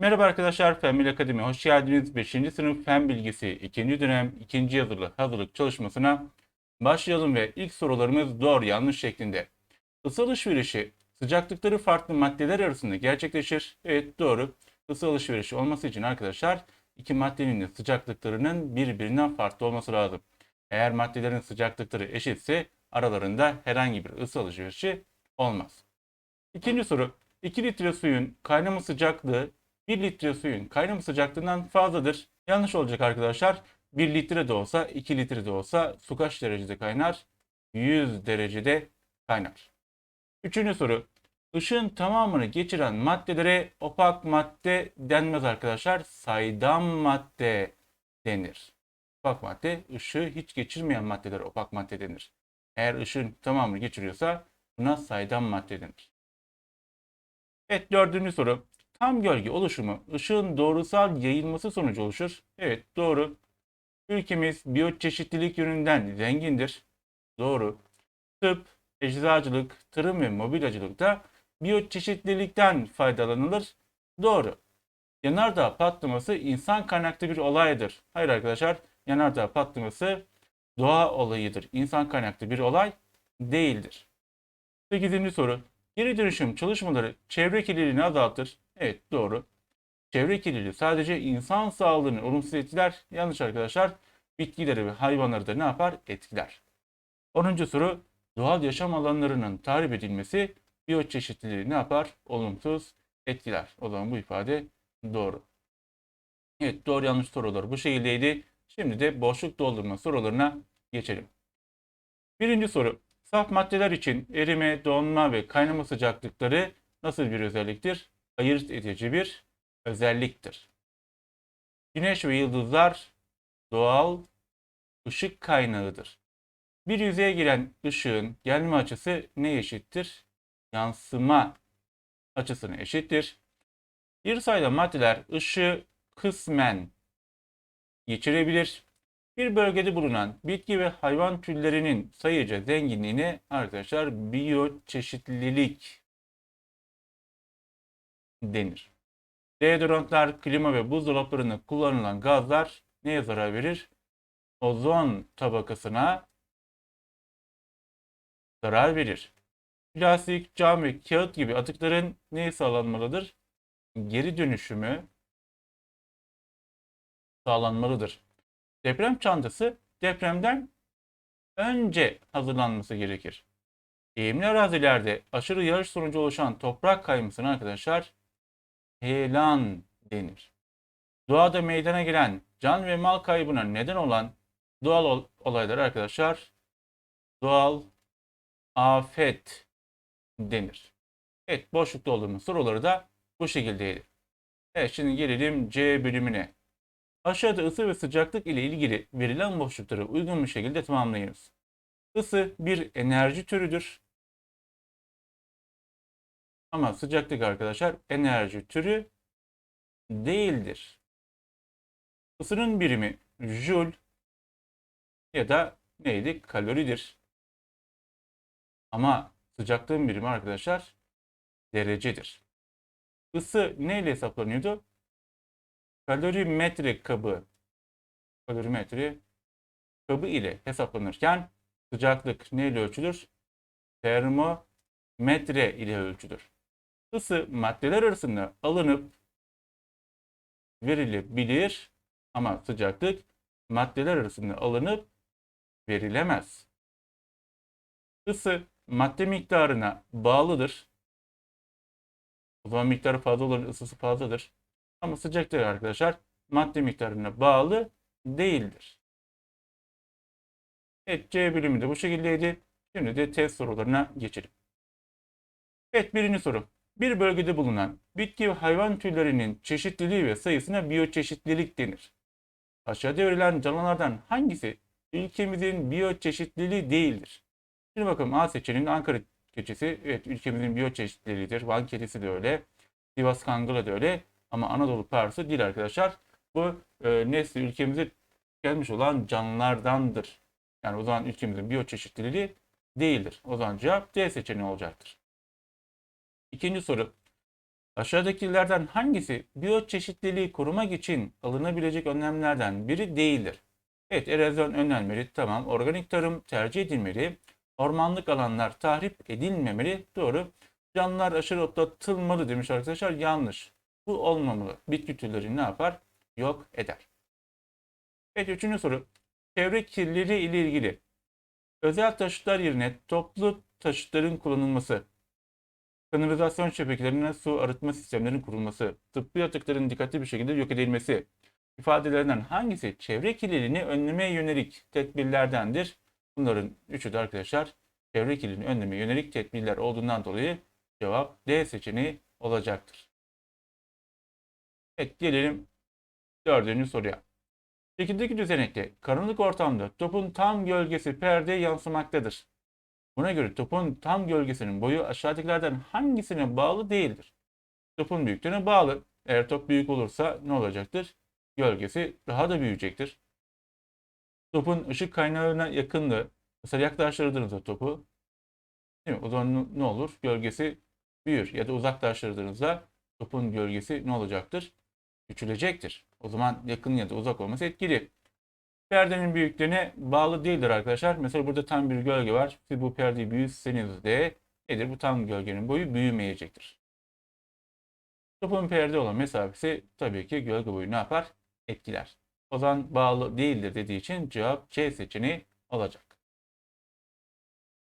Merhaba arkadaşlar, Bilgi Akademi hoş geldiniz. 5. sınıf Fen Bilgisi 2. dönem 2. yazılı hazırlık çalışmasına başlayalım ve ilk sorularımız doğru yanlış şeklinde. Isı alışverişi sıcaklıkları farklı maddeler arasında gerçekleşir. Evet doğru. Isı alışverişi olması için arkadaşlar iki maddenin de sıcaklıklarının birbirinden farklı olması lazım. Eğer maddelerin sıcaklıkları eşitse aralarında herhangi bir ısı alışverişi olmaz. İkinci soru. 2 litre suyun kaynama sıcaklığı 1 litre suyun kaynama sıcaklığından fazladır. Yanlış olacak arkadaşlar. 1 litre de olsa 2 litre de olsa su kaç derecede kaynar? 100 derecede kaynar. Üçüncü soru. Işığın tamamını geçiren maddelere opak madde denmez arkadaşlar. Saydam madde denir. Opak madde ışığı hiç geçirmeyen maddelere opak madde denir. Eğer ışığın tamamını geçiriyorsa buna saydam madde denir. Evet dördüncü soru. Tam gölge oluşumu ışığın doğrusal yayılması sonucu oluşur. Evet doğru. Ülkemiz biyoçeşitlilik yönünden zengindir. Doğru. Tıp, eczacılık, tarım ve mobilyacılıkta biyoçeşitlilikten faydalanılır. Doğru. Yanardağ patlaması insan kaynaklı bir olaydır. Hayır arkadaşlar, yanardağ patlaması doğa olayıdır. İnsan kaynaklı bir olay değildir. 8. soru. Geri dönüşüm çalışmaları çevre kirliliğini azaltır. Evet doğru. Çevre kirliliği sadece insan sağlığını olumsuz etkiler. Yanlış arkadaşlar. Bitkileri ve hayvanları da ne yapar? Etkiler. 10. soru. Doğal yaşam alanlarının tahrip edilmesi biyoçeşitliliği ne yapar? Olumsuz etkiler. O zaman bu ifade doğru. Evet doğru yanlış sorular bu şekildeydi. Şimdi de boşluk doldurma sorularına geçelim. Birinci soru. Saf maddeler için erime, donma ve kaynama sıcaklıkları nasıl bir özelliktir? Ayırt edici bir özelliktir. Güneş ve yıldızlar doğal ışık kaynağıdır. Bir yüzeye giren ışığın gelme açısı ne eşittir? Yansıma açısına eşittir. Bir sayıda maddeler ışığı kısmen geçirebilir. Bir bölgede bulunan bitki ve hayvan türlerinin sayıca zenginliğine arkadaşlar biyoçeşitlilik denir. Deodorantlar, klima ve buzdolaplarında kullanılan gazlar neye zarar verir? Ozon tabakasına zarar verir. Plastik, cam ve kağıt gibi atıkların neye sağlanmalıdır? Geri dönüşümü sağlanmalıdır. Deprem çantası depremden önce hazırlanması gerekir. Eğimli arazilerde aşırı yağış sonucu oluşan toprak kaymasına arkadaşlar heyelan denir. Doğada meydana gelen can ve mal kaybına neden olan doğal ol- olaylar arkadaşlar doğal afet denir. Evet boşluk doldurma soruları da bu şekildeydi. Evet şimdi gelelim C bölümüne. Aşağıda ısı ve sıcaklık ile ilgili verilen boşlukları uygun bir şekilde tamamlayınız. Isı bir enerji türüdür. Ama sıcaklık arkadaşlar enerji türü değildir. Isının birimi joule ya da neydi? Kaloridir. Ama sıcaklığın birimi arkadaşlar derecedir. Isı neyle hesaplanıyordu? kalorimetre kabı kalorimetre kabı ile hesaplanırken sıcaklık neyle ölçülür? Termometre ile ölçülür. Isı maddeler arasında alınıp verilebilir ama sıcaklık maddeler arasında alınıp verilemez. Isı madde miktarına bağlıdır. O zaman miktarı fazla olan ısısı fazladır. Ama sıcaklık arkadaşlar madde miktarına bağlı değildir. Evet C bölümü de bu şekildeydi. Şimdi de test sorularına geçelim. Evet birinci soru. Bir bölgede bulunan bitki ve hayvan türlerinin çeşitliliği ve sayısına biyoçeşitlilik denir. Aşağıda verilen canlılardan hangisi ülkemizin biyoçeşitliliği değildir? Şimdi bakalım A seçeneğinde Ankara keçisi evet ülkemizin biyoçeşitliliğidir. Van kedisi de öyle. Sivas kangala da öyle. Ama Anadolu parsı değil arkadaşlar. Bu e, nesli ülkemize gelmiş olan canlılardandır. Yani o zaman ülkemizin biyoçeşitliliği değildir. O zaman cevap D seçeneği olacaktır. İkinci soru. Aşağıdakilerden hangisi biyoçeşitliliği korumak için alınabilecek önlemlerden biri değildir? Evet, erozyon önlenmeli, tamam. Organik tarım tercih edilmeli. Ormanlık alanlar tahrip edilmemeli. Doğru. Canlılar aşırı otlatılmalı demiş arkadaşlar. Yanlış. Bu olmamalı. Bitki türleri ne yapar? Yok eder. Evet, üçüncü soru. Çevre kirliliği ile ilgili özel taşıtlar yerine toplu taşıtların kullanılması, kanalizasyon şebekelerine su arıtma sistemlerinin kurulması, tıbbi atıkların dikkatli bir şekilde yok edilmesi ifadelerinden hangisi çevre kirliliğini önlemeye yönelik tedbirlerdendir? Bunların üçü de arkadaşlar çevre kirliliğini önlemeye yönelik tedbirler olduğundan dolayı cevap D seçeneği olacaktır. Evet gelelim dördüncü soruya. Şekildeki düzenekte karanlık ortamda topun tam gölgesi perdeye yansımaktadır. Buna göre topun tam gölgesinin boyu aşağıdakilerden hangisine bağlı değildir? Topun büyüklüğüne bağlı. Eğer top büyük olursa ne olacaktır? Gölgesi daha da büyüyecektir. Topun ışık kaynağına yakınlığı. Mesela yaklaştırdığınızda topu değil mi? O zaman ne olur? Gölgesi büyür. Ya da uzaklaştırdığınızda topun gölgesi ne olacaktır? Küçülecektir. O zaman yakın ya da uzak olması etkili. Perdenin büyüklüğüne bağlı değildir arkadaşlar. Mesela burada tam bir gölge var. Siz bu perdeyi büyütseniz de nedir? Bu tam gölgenin boyu büyümeyecektir. Topun perde olan mesafesi tabii ki gölge boyu ne yapar? Etkiler. O zaman bağlı değildir dediği için cevap C seçeneği olacak.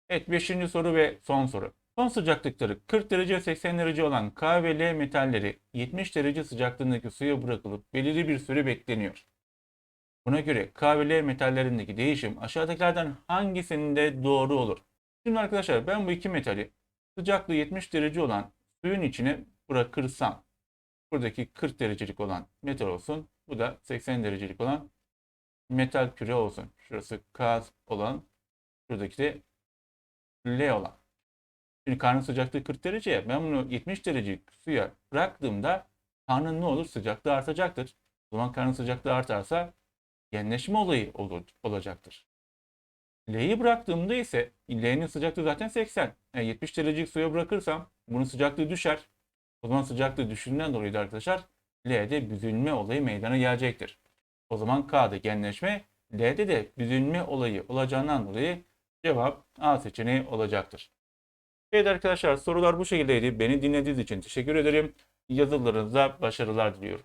Evet 5. soru ve son soru. Son sıcaklıkları 40 derece ve 80 derece olan K ve L metalleri 70 derece sıcaklığındaki suya bırakılıp belirli bir süre bekleniyor. Buna göre K ve L metallerindeki değişim aşağıdakilerden hangisinde doğru olur? Şimdi arkadaşlar ben bu iki metali sıcaklığı 70 derece olan suyun içine bırakırsam buradaki 40 derecelik olan metal olsun. Bu da 80 derecelik olan metal küre olsun. Şurası K olan şuradaki de L olan. Şimdi karnın sıcaklığı 40 derece ya ben bunu 70 derecelik suya bıraktığımda karnın ne olur? Sıcaklığı artacaktır. O zaman karnın sıcaklığı artarsa genleşme olayı olur, olacaktır. L'yi bıraktığımda ise L'nin sıcaklığı zaten 80. Yani 70 derecelik suya bırakırsam bunun sıcaklığı düşer. O zaman sıcaklığı düştüğünden dolayı da arkadaşlar L'de büzülme olayı meydana gelecektir. O zaman K'da genleşme, L'de de büzülme olayı olacağından dolayı cevap A seçeneği olacaktır. Evet arkadaşlar sorular bu şekildeydi. Beni dinlediğiniz için teşekkür ederim. Yazılarınıza başarılar diliyorum.